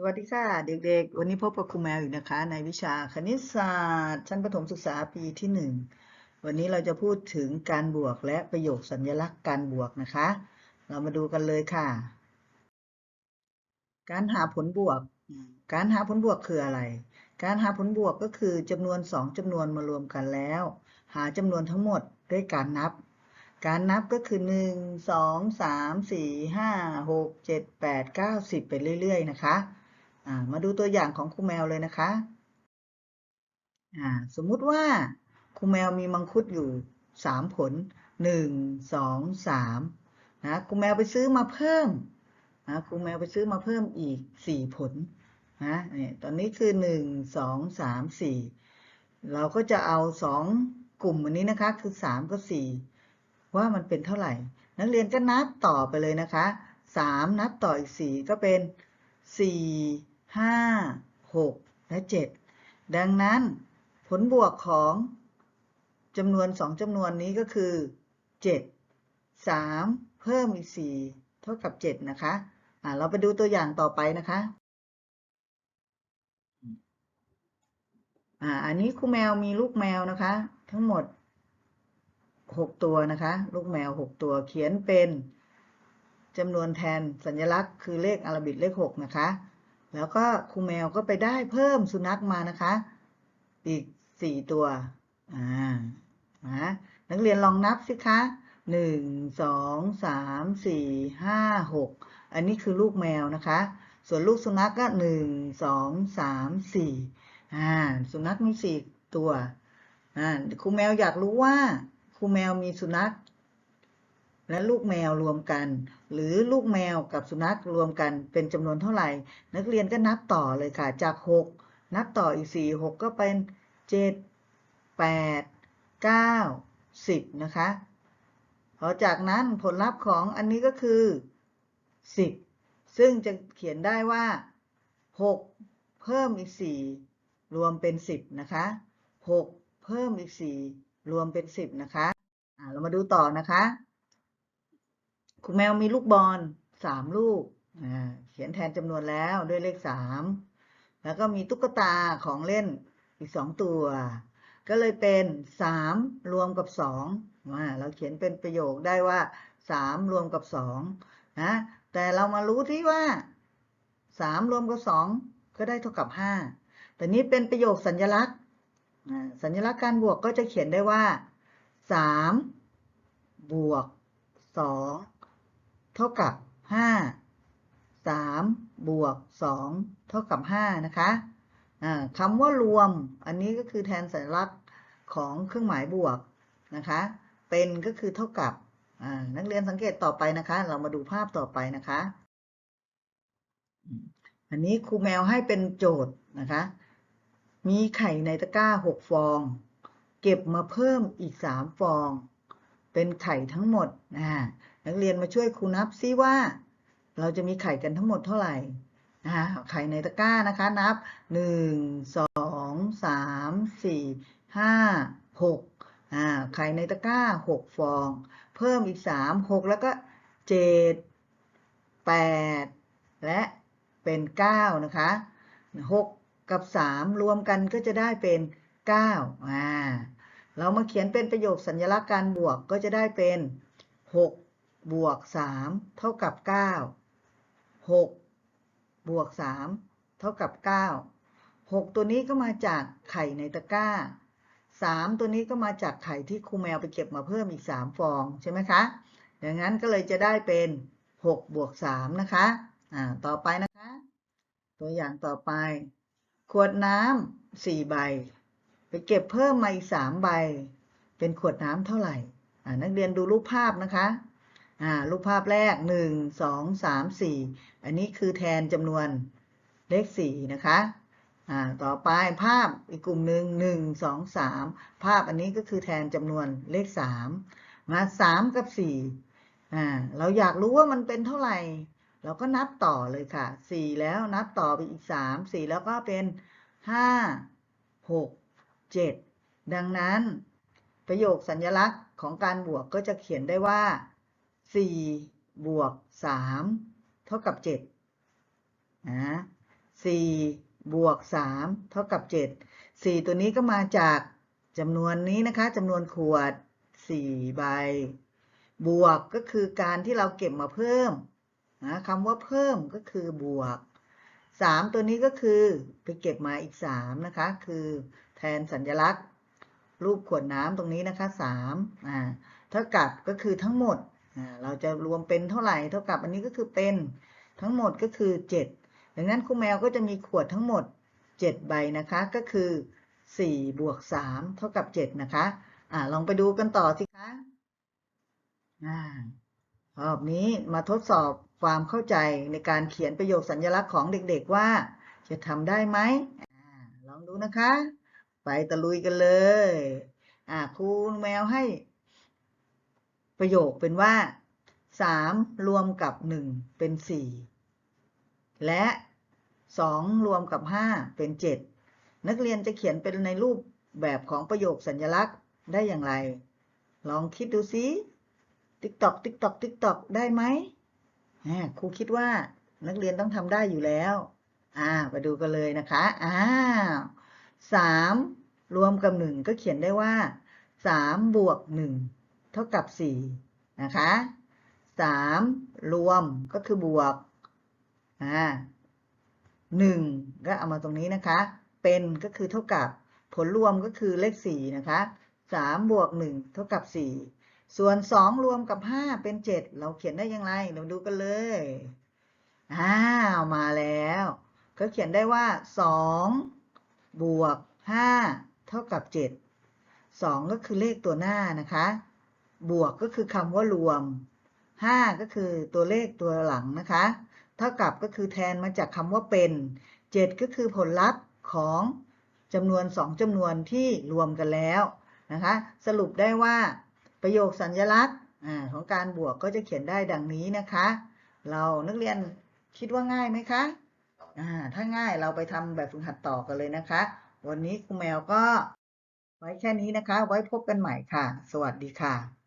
สวัสดีค่ะ เด็กๆ วันนี้พบกับครูแมวอีกนะคะ ในวิชาคณิตศาสตร์ ชั้นประถมศึกษาปีที่หนึ่งวันนี้เราจะพูดถึงการบวกและประโยคสัญลักษณ์การบวกนะคะ เรามาดูกันเลยค่ะ การหาผลบวก การหาผลบวกคืออะไร การหาผลบวกก็คือจำนวนสองจำนวนมารวมกันแล้ว หาจำนวนทั้งหมดด้วยการนับ การนับก็คือหนึ่งสองสามสี่ห้าหกเจ็ดแปดเก้าสิบไปเรื่อย ๆ นะคะ มาดูตัวอย่างของครูแมวเลยนะคะสมมุติว่าครูแมวมีมังคุดอยู่สามผลหนึ่งสองสามนะครูแมวไปซื้อมาเพิ่มนะครูแมวไปซื้อมาเพิ่มอีกสี่ผลนะเนี่ยตอนนี้คือหนึ่งสองสามสี่เราก็จะเอาสองกลุ่มอันนี้นะคะคือสามกับสี่ว่ามันเป็นเท่าไหร่ นักเรียนก็นับต่อไปเลยนะคะสามนับต่ออีกสี่ก็เป็นสี่ ห้าหกและเจ็ดดังนั้นผลบวกของจำนวนสองจำนวนนี้ก็คือเจ็ดสามเพิ่มอีกสี่เท่ากับเจ็ดนะคะอ่าเราไปดูตัวอย่างต่อไปนะคะอ่าอันนี้ครูแมวมีลูกแมวนะคะ ทั้งหมดหกตัวนะคะ ลูกแมวหกตัวเขียนเป็นจำนวนแทนสัญลักษณ์คือเลขอาราบิกเลขหกนะคะ แล้วก็ครูแมวก็ไปได้เพิ่มสุนัขมานะคะ อีกสี่ตัว อ่านะนักเรียนลองนับสิคะหนึ่งสองสามสี่ห้าหกอันนี้คือลูกแมวนะคะ ส่วนลูกสุนัขก็หนึ่งสองสามสี่อ่า สุนัขมีสี่ตัว อ่าครูแมวอยากรู้ว่าครูแมวมีสุนัข และลูกแมวรวมกัน หรือลูกแมวกับสุนัขรวมกันเป็นจำนวนเท่าไหร่ นักเรียนก็นับต่อเลยค่ะ จาก 6 นับต่ออีก 4 6 ก็เป็น 7 8 9 10 นะคะพอจากนั้นผลลัพธ์ของอันนี้ก็คือ 10 ซึ่งจะเขียนได้ว่า 6 เพิ่มอีก 4 รวมเป็น 10 นะคะ 6 เพิ่มอีก 4 รวมเป็น 10 นะคะอ่าเรามาดูต่อนะคะ คุณแมวมีลูกบอลสามลูกเขียนแทนจำนวนแล้วด้วยเลขสามแล้วก็มีตุ๊กตาของเล่นอีกสองตัว ก็เลยเป็นสามรวมกับสองเราเขียนเป็นประโยคได้ว่าสามรวมกับสองนะแต่เรามารู้ที่ว่าสามรวมกับสองก็ได้เท่ากับห้าแต่นี้เป็นประโยคสัญลักษณ์สัญลักษณ์การบวกก็จะเขียนได้ว่าสามบวกสอง เท่ากับห้าสามบวกสองเท่ากับห้านะคะคำว่ารวมอันนี้ก็คือแทนสัญลักษณ์ของเครื่องหมายบวกนะคะ เป็นก็คือเท่ากับนักเรียนสังเกตต่อไปนะคะ เรามาดูภาพต่อไปนะคะ อันนี้ครูแมวให้เป็นโจทย์นะคะ มีไข่ในตะกร้าหกฟอง เก็บมาเพิ่มอีกสามฟอง เป็นไข่ทั้งหมดนะ นักเรียนมาช่วยครูนับซิว่า เราจะมีไข่กันทั้งหมดเท่าไหร่นะคะไข่ในตะกร้านะคะนับหนึ่งสองสามสี่ห้าหกอ่าไข่ในตะกร้าหกฟอง เพิ่มอีกสามหกแล้วก็เจ็ดแปดและเป็นเก้านะคะหกกับสามรวมกันก็จะได้เป็นเก้าอ่าเรามาเขียนเป็นประโยคสัญลักษณ์การบวกก็จะได้เป็น6 บวก3เท่ากับ9 6บวก3เท่ากับ9 6ตัวนี้ก็มาจากไข่ในตะกร้า3ตัวนี้ก็มาจากไข่ที่ครูแมวไปเก็บมาเพิ่มอีก3ฟองใช่ไหมคะดังนั้นก็เลยจะได้เป็น6บวก3นะคะอ่าต่อไปนะคะ ตัวอย่างต่อไป ขวดน้ำ4ใบ ไปเก็บเพิ่มมาอีกสามใบ เป็นขวดน้ำเท่าไหร่นักเรียนดูรูปภาพนะคะ อ่ารูปภาพแรกหนึ่งสองสามสี่อันนี้คือแทนจำนวนเลขสี่นะคะอ่าต่อไปภาพอีกกลุ่มหนึ่งหนึ่งสองสามภาพอันนี้ก็คือแทนจำนวนเลขสามมาสามกับสี่อ่าเราอยากรู้ว่ามันเป็นเท่าไหร่ เราก็นับต่อเลยค่ะสี่แล้วนับต่อไปอีกสามสี่แล้วก็เป็นห้าหก7ดังนั้น ประโยคสัญลักษณ์ของการบวกก็จะเขียนได้ว่า 4บวก3เท่ากับ7นะสี่บวกสามเท่ากับเจ็ดสี่ตัวนี้ก็มาจากจำนวนนี้นะคะจำนวนขวดสี่ใบ บวกก็คือการที่เราเก็บมาเพิ่มนะคำว่าเพิ่มก็คือบวกสามตัวนี้ก็คือไปเก็บมาอีกสามนะคะ คือแทนสัญลักษณ์ รูปขวดน้ำตรงนี้นะคะสามอ่าเท่ากับก็คือทั้งหมด เราจะรวมเป็นเท่าไหร่เท่ากับอันนี้ก็คือเป็นทั้งหมดก็คือเจ็ดดังนั้นครูแมวก็จะมีขวดทั้งหมดเจ็ดใบนะคะก็คือสี่บวกสามเท่ากับเจ็ดนะคะอ่าลองไปดูกันต่อสิคะอ่ารอบนี้มาทดสอบความเข้าใจในการเขียนประโยคสัญลักษณ์ของเด็กๆว่า จะทำได้ไหมอ่าลองดูนะคะ ไปตะลุยกันเลยอ่าครูแมวให้ ประโยคเป็นว่าสามรวมกับหนึ่งเป็นสี่และสองรวมกับห้าเป็นเจ็ดนักเรียนจะเขียนเป็นในรูปแบบของประโยคสัญลักษณ์ได้อย่างไร ลองคิดดูสิติ๊กตอกติ๊กตอกติ๊กตอกได้ไหมครูคิดว่านักเรียนต้องทำได้อยู่แล้ว อ่าไปดูกันเลยนะคะอ้าวสามรวมกับหนึ่งก็เขียนได้ว่าสามบวกหนึ่ง เท่ากับสี่นะคะสามรวมก็คือบวกอ่าหนึ่งก็เอามาตรงนี้นะคะ เป็นก็คือเท่ากับผลรวมก็คือเลขสี่นะคะสามบวกหนึ่งเท่ากับสี่ส่วน 2 รวมกับ 5 เป็น 7 เราเขียนได้ยังไงเราดูกันเลยอ้าวมาแล้ว ก็เขียนได้ว่า 2 บวก 5 เท่ากับ 7 2 ก็คือเลขตัวหน้านะคะ บวกก็คือคำว่ารวม 5 ก็คือตัวเลขตัวหลังนะคะ เท่ากับก็คือแทนมาจากคำว่าเป็น 7 ก็คือผลลัพธ์ของจำนวน 2จำนวนที่รวมกันแล้วนะคะ สรุปได้ว่าประโยคสัญลักษณ์ของการบวกก็จะเขียนได้ดังนี้นะคะ เรานักเรียนคิดว่าง่ายไหมคะถ้าง่ายเราไปทำแบบฝึกหัดต่อกันเลยนะคะ วันนี้ครูแมวก็ไว้แค่นี้นะคะ ไว้พบกันใหม่ค่ะ สวัสดีค่ะ